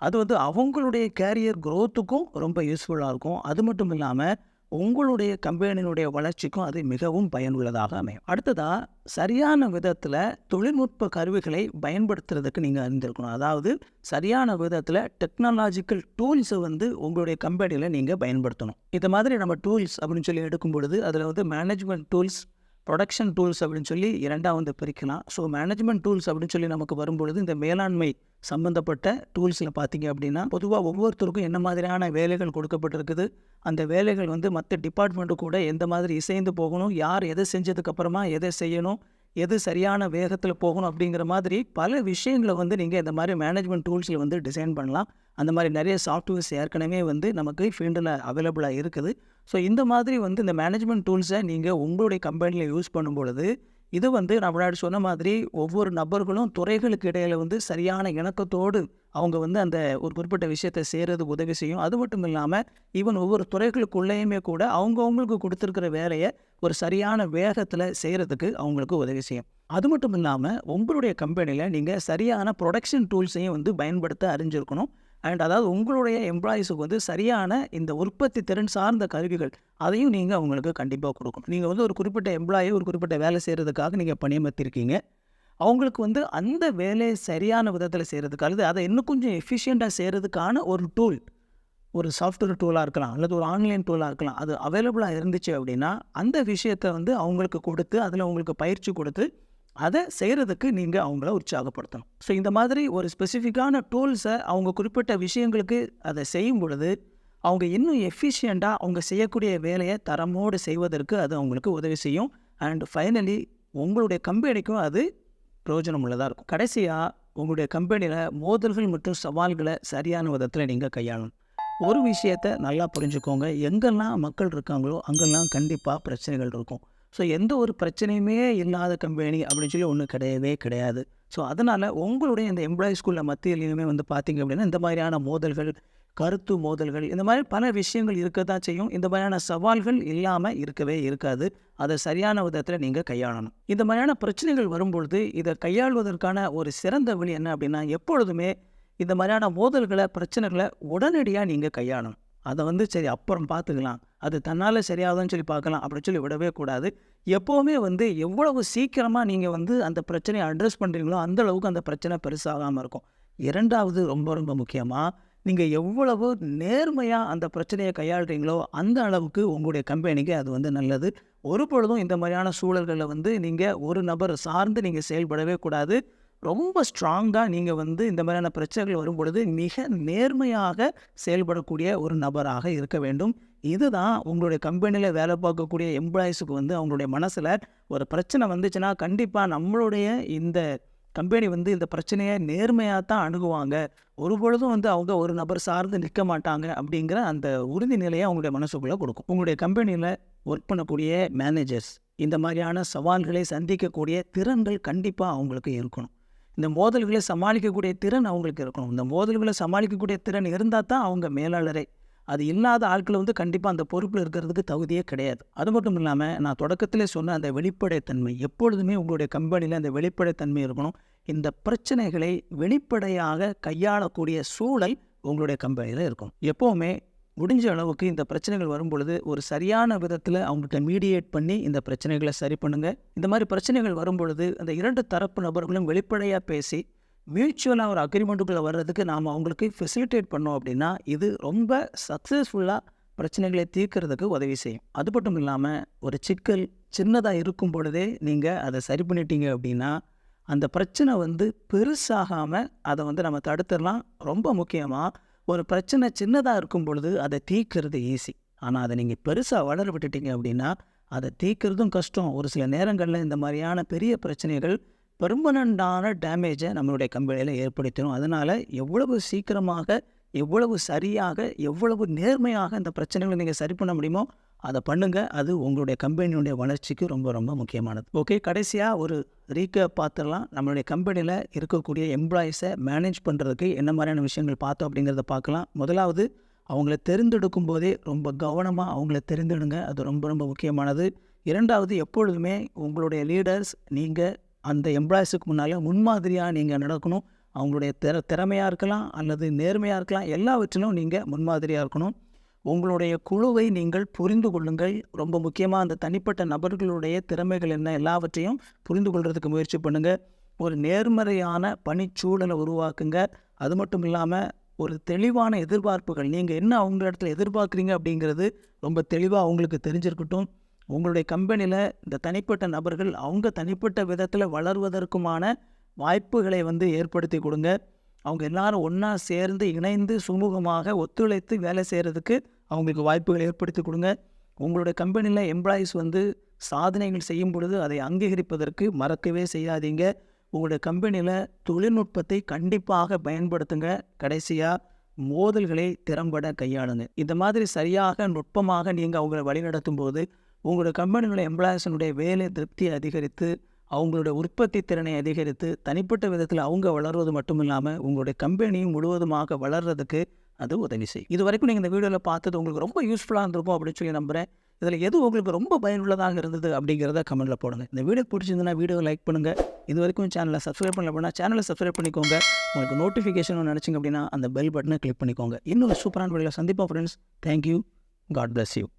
அது வந்து அவங்களுடைய கேரியர் க்ரோத்துக்கும் ரொம்ப யூஸ்ஃபுல்லாக இருக்கும். அது மட்டும் இல்லாமல் உங்களுடைய கம்பெனியினுடைய வளர்ச்சிக்கும் அது மிகவும் பயனுள்ளதாக அமையும். அடுத்ததாக சரியான விதத்தில் தொழில்நுட்ப கருவிகளை பயன்படுத்துறதுக்கு நீங்கள் அறிந்திருக்கணும். அதாவது சரியான விதத்தில் டெக்னாலஜிக்கல் டூல்ஸை வந்து உங்களுடைய கம்பெனியில் நீங்கள் பயன்படுத்தணும். இந்த மாதிரி நம்ம டூல்ஸ் அப்படின்னு சொல்லி எடுக்கும் பொழுது அதில் வந்து மேனேஜ்மெண்ட் டூல்ஸ் ப்ரொடக்ஷன் டூல்ஸ் அப்படின்னு சொல்லி இரண்டாக வந்து பிரிக்கலாம். ஸோ மேனேஜ்மெண்ட் டூல்ஸ் அப்படின்னு சொல்லி நமக்கு வரும்பொழுது இந்த மேலாண்மை சம்மந்தப்பட்ட டூல்ஸில் பார்த்தீங்க அப்படின்னா பொதுவாக ஒவ்வொருத்தருக்கும் என்ன மாதிரியான வேலைகள் கொடுக்கப்பட்டிருக்குது அந்த வேலைகள் வந்து மற்ற டிபார்ட்மெண்ட்டு கூட எந்த மாதிரி இசைந்து போகணும் யார் எதை செஞ்சதுக்கப்புறமா எதை செய்யணும் எது சரியான வேகத்தில் போகணும் அப்படிங்கிற மாதிரி பல விஷயங்களை வந்து நீங்கள் இந்த மாதிரி மேனேஜ்மெண்ட் டூல்ஸில் வந்து டிசைன் பண்ணலாம். அந்த மாதிரி நிறைய சாஃப்ட்வேர்ஸ் ஏற்கனவே வந்து நமக்கு ஃபீல்டில் அவைலபிளாக இருக்குது. ஸோ இந்த மாதிரி வந்து இந்த மேனேஜ்மெண்ட் டூல்ஸை நீங்கள் உங்களுடைய கம்பெனியில் யூஸ் பண்ணும் பொழுது இது வந்து நான் முன்னாடி சொன்ன மாதிரி ஒவ்வொரு நபர்களும் துறைகளுக்கு இடையில் வந்து சரியான இணக்கத்தோடு அவங்க வந்து அந்த ஒரு குறிப்பிட்ட விஷயத்தை செய்கிறது உதவி செய்யும். அது மட்டும் இல்லாமல் ஈவன் ஒவ்வொரு துறைகளுக்குள்ளேயுமே கூட அவங்கவுங்களுக்கு கொடுத்துருக்கிற வேலையை ஒரு சரியான வேகத்தில் செய்கிறதுக்கு அவங்களுக்கு உதவி செய்யும். அது மட்டும் இல்லாமல் உங்களுடைய கம்பெனியில் நீங்கள் சரியான ப்ரொடக்ஷன் டூல்ஸையும் வந்து பயன்படுத்த அறிஞ்சிருக்கணும். அண்ட் அதாவது உங்களுடைய எம்ப்ளாயீஸுக்கு வந்து சரியான இந்த உற்பத்தி திறன் சார்ந்த கருவிகள் அதையும் நீங்கள் அவங்களுக்கு கண்டிப்பாக கொடுக்கணும். நீங்கள் வந்து ஒரு குறிப்பிட்ட எம்ப்ளாயி ஒரு குறிப்பிட்ட வேலை செய்கிறதுக்காக நீங்கள் பணியமர்த்திருக்கீங்க. அவங்களுக்கு வந்து அந்த வேலையை சரியான விதத்தில் செய்கிறதுக்கு அல்லது அதை இன்னும் கொஞ்சம் எஃபிஷியண்ட்டாக செய்கிறதுக்கான ஒரு டூல் ஒரு சாஃப்ட்வேர் டூலாக இருக்கலாம் அல்லது ஒரு ஆன்லைன் டூலாக இருக்கலாம் அது அவைலபிளாக இருந்துச்சு அப்படின்னா அந்த விஷயத்தை வந்து அவங்களுக்கு கொடுத்து அதில் அவங்களுக்கு பயிற்சி கொடுத்து அதை செய்கிறதுக்கு நீங்கள் அவங்கள உற்சாகப்படுத்தணும். ஸோ இந்த மாதிரி ஒரு ஸ்பெசிஃபிக்கான டூல்ஸை அவங்க குறிப்பிட்ட விஷயங்களுக்கு அதை செய்யும் பொழுது அவங்க இன்னும் எஃபிஷியண்ட்டாக அவங்க செய்யக்கூடிய வேலையை தரமோடு செய்வதற்கு அது அவங்களுக்கு உதவி செய்யும். அண்ட் ஃபைனலி உங்களுடைய கம்பெனிக்கும் அது பிரயோஜனம் உள்ளதாக இருக்கும். கடைசியாக உங்களுடைய கம்பெனியில் மோதல்கள் மற்றும் சவால்களை சரியான விதத்தில் நீங்கள் கையாளணும். ஒரு விஷயத்தை நல்லா புரிஞ்சுக்கோங்க. எங்கெல்லாம் மக்கள் இருக்காங்களோ அங்கெல்லாம் கண்டிப்பாக பிரச்சனைகள் இருக்கும். ஸோ எந்த ஒரு பிரச்சனையுமே இல்லாத கம்பெனி அப்படின்னு சொல்லி ஒன்றும் கிடையவே கிடையாது. ஸோ அதனால் உங்களுடைய இந்த எம்ப்ளாயிஸ்குள்ள மத்தியிலையுமே வந்து பார்த்திங்க அப்படின்னா இந்த மாதிரியான மோதல்கள் கருத்து மோதல்கள் இந்த மாதிரி பல விஷயங்கள் இருக்க தான் செய்யும். இந்த மாதிரியான சவால்கள் இல்லாமல் இருக்கவே இருக்காது. அதை சரியான விதத்தில் நீங்கள் கையாளணும். இந்த மாதிரியான பிரச்சனைகள் வரும்பொழுது இதை கையாள்வதற்கான ஒரு சிறந்த வழி என்ன அப்படின்னா எப்பொழுதுமே இந்த மாதிரியான மோதல்களை பிரச்சனைகளை உடனடியாக நீங்கள் கையாளணும். அதை வந்து சரி அப்புறம் பார்த்துக்கலாம் அது தன்னால் சரியாகுதுன்னு சொல்லி பார்க்கலாம். அப்படின்னு சொல்லி விடவே கூடாது. எப்போவுமே வந்து எவ்வளவு சீக்கிரமாக நீங்கள் வந்து அந்த பிரச்சனையை அட்ரஸ் பண்ணுறீங்களோ அந்தளவுக்கு அந்த பிரச்சனை பெருசாகாமல் இருக்கும். இரண்டாவது ரொம்ப ரொம்ப முக்கியமாக நீங்கள் எவ்வளவு நேர்மையாக அந்த பிரச்சனையை கையாளுறீங்களோ அந்த அளவுக்கு உங்களுடைய கம்பெனிக்கு அது வந்து நல்லது. ஒரு பொழுதும் இந்த மாதிரியான சூழல்களில் வந்து நீங்கள் ஒரு நபர் சார்ந்து நீங்கள் செயல்படவே கூடாது. ரொம்ப ஸ்ட்ராங்காக நீங்கள் வந்து இந்த மாதிரியான பிரச்சனைகள் வரும் பொழுது மிக நேர்மையாக செயல்படக்கூடிய ஒரு நபராக இருக்க வேண்டும். இதுதான் உங்களுடைய கம்பெனியில் வேலை பார்க்கக்கூடிய எம்ப்ளாயிஸுக்கு வந்து அவங்களுடைய மனசில் ஒரு பிரச்சனை வந்துச்சுன்னா கண்டிப்பாக நம்மளுடைய இந்த கம்பெனி வந்து இந்த பிரச்சனையை நேர்மையாக தான் அணுகுவாங்க. ஒரு பொழுதும் வந்து அவங்க ஒரு நபர் சார்ந்து நிற்க மாட்டாங்க அப்படிங்கிற அந்த உறுதி நிலையை அவங்களுடைய மனசுக்குள்ளே கொடுக்கும். உங்களுடைய கம்பெனியில் ஒர்க் பண்ணக்கூடிய மேனேஜர்ஸ் இந்த மாதிரியான சவால்களை சந்திக்கக்கூடிய திறன்கள் கண்டிப்பாக அவங்களுக்கு இருக்கணும். இந்த மோதல்களை சமாளிக்கக்கூடிய திறன் அவங்களுக்கு இருக்கணும். இந்த மோதல்களை சமாளிக்கக்கூடிய திறன் இருந்தால் தான் அவங்க மேலாளரே அது இல்லாத ஆட்கள் வந்து கண்டிப்பாக அந்த பொறுப்பில் இருக்கிறதுக்கு தகுதியே கிடையாது. அது மட்டும் இல்லாமல் நான் தொடக்கத்திலே சொன்ன அந்த வெளிப்படைத்தன்மை எப்பொழுதுமே உங்களுடைய கம்பெனியில் அந்த வெளிப்படைத்தன்மை இருக்கணும். இந்த பிரச்சனைகளை வெளிப்படையாக கையாளக்கூடிய சூழல் உங்களுடைய கம்பெனியில் இருக்கும். எப்போவுமே முடிஞ்ச அளவுக்கு இந்த பிரச்சனைகள் வரும் பொழுது ஒரு சரியான விதத்தில் அவங்கள்ட்ட மீடியேட் பண்ணி இந்த பிரச்சனைகளை சரி பண்ணுங்கள் இந்த மாதிரி பிரச்சனைகள் வரும் பொழுது அந்த இரண்டு தரப்பு நபர்களும் வெளிப்படையாக பேசி மியூச்சுவலாக ஒரு அக்ரிமெண்ட்டுக்குள்ளே வர்றதுக்கு நாம் அவங்களுக்கு ஃபெசிலிட்டேட் பண்ணோம் அப்படின்னா இது ரொம்ப சக்ஸஸ்ஃபுல்லாக பிரச்சனைகளை தீர்க்கறதுக்கு உதவி செய்யும். அது மட்டும் இல்லாமல் ஒரு சிக்கல் சின்னதாக இருக்கும் பொழுதே நீங்கள் அதை சரி பண்ணிட்டீங்க அப்படின்னா அந்த பிரச்சனை வந்து பெருசாகாமல் அதை வந்து நம்ம தடுத்துடலாம். ரொம்ப முக்கியமாக ஒரு பிரச்சனை சின்னதாக இருக்கும் பொழுது அதை தீர்க்கிறது ஈஸி ஆனால் அதை நீங்கள் பெருசாக வளர விட்டுட்டீங்க அப்படின்னா அதை தீர்க்கிறதும் கஷ்டம். ஒரு சில நேரங்களில் இந்த மாதிரியான பெரிய பிரச்சனைகள் பெர்மனண்டான டேமேஜை நம்மளுடைய கம்பெனியில் ஏற்படுத்திடும் அதனால் எவ்வளவு சீக்கிரமாக எவ்வளவு சரியாக எவ்வளவு நேர்மையாக இந்த பிரச்சனைகளை நீங்கள் சரி பண்ண முடியுமோ அதை பண்ணுங்கள் அது உங்களுடைய கம்பெனியுடைய வளர்ச்சிக்கு ரொம்ப ரொம்ப முக்கியமானது. ஓகே கடைசியாக ஒரு ரீக்க பார்த்துடலாம். நம்மளுடைய கம்பெனியில் இருக்கக்கூடிய எம்ப்ளாயீஸை மேனேஜ் பண்ணுறதுக்கு என்ன மாதிரியான விஷயங்கள் பார்த்தோம் அப்படிங்கிறத பார்க்கலாம். முதலாவது அவங்கள தெரிந்தெடுக்கும் போதே ரொம்ப கவனமாக அவங்கள தெரிந்தெடுங்க. அது ரொம்ப ரொம்ப முக்கியமானது. இரண்டாவது எப்பொழுதுமே உங்களுடைய லீடர்ஸ் நீங்கள் அந்த எம்ப்ளாயீஸுக்கு முன்னால் முன்மாதிரியாக நீங்கள் நடக்கணும். அவங்களுடைய திற திறமையாக இருக்கலாம் அல்லது நேர்மையாக இருக்கலாம் எல்லாவற்றிலும் நீங்கள் முன்மாதிரியாக இருக்கணும். உங்களுடைய குழுவை நீங்கள் புரிந்து கொள்ளுங்கள். ரொம்ப முக்கியமாக அந்த தனிப்பட்ட நபர்களுடைய திறமைகள் என்ன எல்லாவற்றையும் புரிந்து கொள்கிறதுக்கு முயற்சி பண்ணுங்கள் ஒரு நேர்மறையான பணிச்சூழலை உருவாக்குங்க. அது மட்டும் இல்லாமல் ஒரு தெளிவான எதிர்பார்ப்புகள் நீங்கள் என்ன அவங்க இடத்துல எதிர்பார்க்குறீங்க அப்படிங்கிறது ரொம்ப தெளிவாக அவங்களுக்கு தெரிஞ்சிருக்கட்டும். உங்களுடைய கம்பெனியில் இந்த தனிப்பட்ட நபர்கள் அவங்க தனிப்பட்ட விதத்தில் வளர்வதற்குமான வாய்ப்புகளை வந்து ஏற்படுத்தி கொடுங்க. அவங்க எல்லாரும் ஒன்றா சேர்ந்து இணைந்து சுமூகமாக ஒத்துழைத்து வேலை செய்கிறதுக்கு அவங்களுக்கு வாய்ப்புகளை ஏற்படுத்தி கொடுங்க. உங்களுடைய கம்பெனியில் எம்ப்ளாயீஸ் வந்து சாதனைகள் செய்யும் பொழுது அதை அங்கீகரிப்பதற்கு மறக்கவே செய்யாதீங்க. உங்களுடைய கம்பெனியில் தொழில்நுட்பத்தை கண்டிப்பாக பயன்படுத்துங்க. கடைசியாக மோதல்களை திறம்பட கையாளுங்க. இந்த மாதிரி சரியாக நுட்பமாக நீங்கள் அவங்களை வழிநடத்தும் போது உங்களோட கம்பெனியோட எம்ப்ளாயீஸினுடைய வேலை திருப்தியை அதிகரித்து அவங்களுடைய உற்பத்தி திறனை அதிகரித்து தனிப்பட்ட விதத்தில் அவங்க வளர்வது மட்டும் இல்லாமல் உங்களுடைய கம்பெனியும் முழுவதுமாக வளர்றதுக்கு அது உதவி செய்யும். இது வரைக்கும் நீங்கள் இந்த வீடியோவில் பார்த்தது உங்களுக்கு ரொம்ப யூஸ்ஃபுல்லாக இருந்திருக்கும் அப்படின்னு சொல்லி நம்புகிறேன் இதில் எது உங்களுக்கு ரொம்ப பயனுள்ளதாக இருந்தது அப்படிங்கிறத கமெண்ட்டில் போடுங்க. இந்த வீடியோ பிடிச்சிருந்தனா வீடியோ லைக் பண்ணுங்கள் இது வரைக்கும் சேனலை சப்ஸ்கிரைப் பண்ணல அப்படின்னா சேனலை சப்ஸ்கிரைப் பண்ணிக்கோங்க. உங்களுக்கு நோட்டிஃபிகேஷன் நினச்சிங்க அப்படின்னா அந்த பெல் பட்டனை கிளிக் பண்ணிக்கோங்க. இன்னொரு சூப்பரான வீடியோவில் சந்திப்போம் friends thank you god bless you